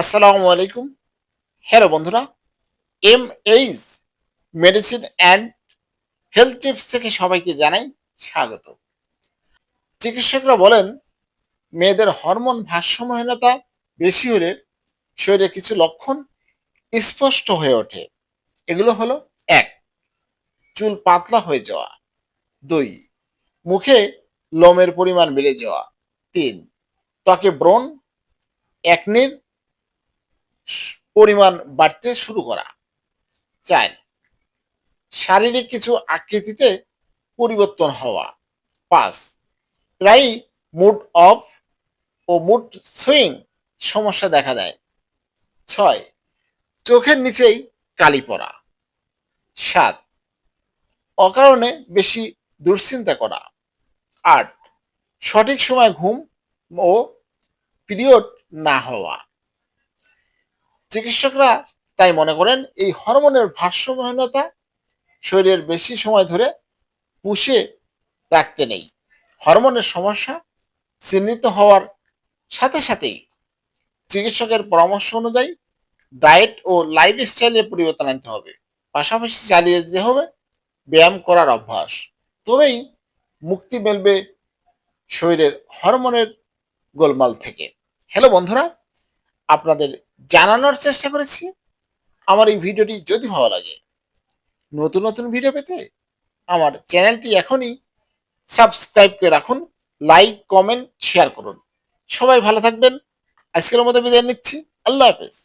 আসসালামু আলাইকুম। হ্যালো বন্ধুরা M H medicine and health tips থেকে সবাইকে জানাই স্বাগত। চিকিৎসকরা বলেন, মেয়েদের হরমোন ভারসাম্যহীনতা বেশি হলে শরীরে কিছু লক্ষণ স্পষ্ট হয়ে ওঠে। এগুলো হলো, এক, চুল পাতলা হয়ে যাওয়া। দুই, মুখে লোমের পরিমাণ বেড়ে যাওয়া। তিন, ত্বকে ব্রণ, একনির পরিমাণ বাড়তে শুরু করা। চার, শারীরিক কিছু আকৃতিতে পরিবর্তন হওয়া। পাঁচ, প্রায়ই মুড অফ ও মুড সুইং সমস্যা দেখা দেয়। ছয়, চোখের নিচেই কালি পড়া সাত, অকারণে বেশি দুশ্চিন্তা করা। আট, সঠিক সময় ঘুম ও পিরিয়ড না হওয়া। চিকিৎসকরা তাই মনে করেন এই হরমোনের ভারসাম্যহীনতা শরীরের বেশি সময় ধরে পুষে রাখতে নেই। হরমোনের সমস্যা চিহ্নিত হওয়ার সাথে সাথেই চিকিৎসকের পরামর্শ অনুযায়ী ডায়েট ও লাইফস্টাইলের পরিবর্তন আনতে হবে। পাশাপাশি চালিয়ে যেতে হবে, ব্যায়াম করার অভ্যাস। তবেই মুক্তি মিলবে শরীরের হরমোনের গোলমাল থেকে। হ্যালো বন্ধুরা আপনাদের জানানোর চেষ্টা করেছি। আমার এই ভিডিওটি যদি ভালো লাগে, নতুন নতুন ভিডিও পেতে আমার চ্যানেলটি এখনই সাবস্ক্রাইব করে রাখুন, লাইক, কমেন্ট, শেয়ার করুন। সবাই ভালো থাকবেন। আজকের মতো বিদায় নিচ্ছি। আল্লাহ হাফেজ।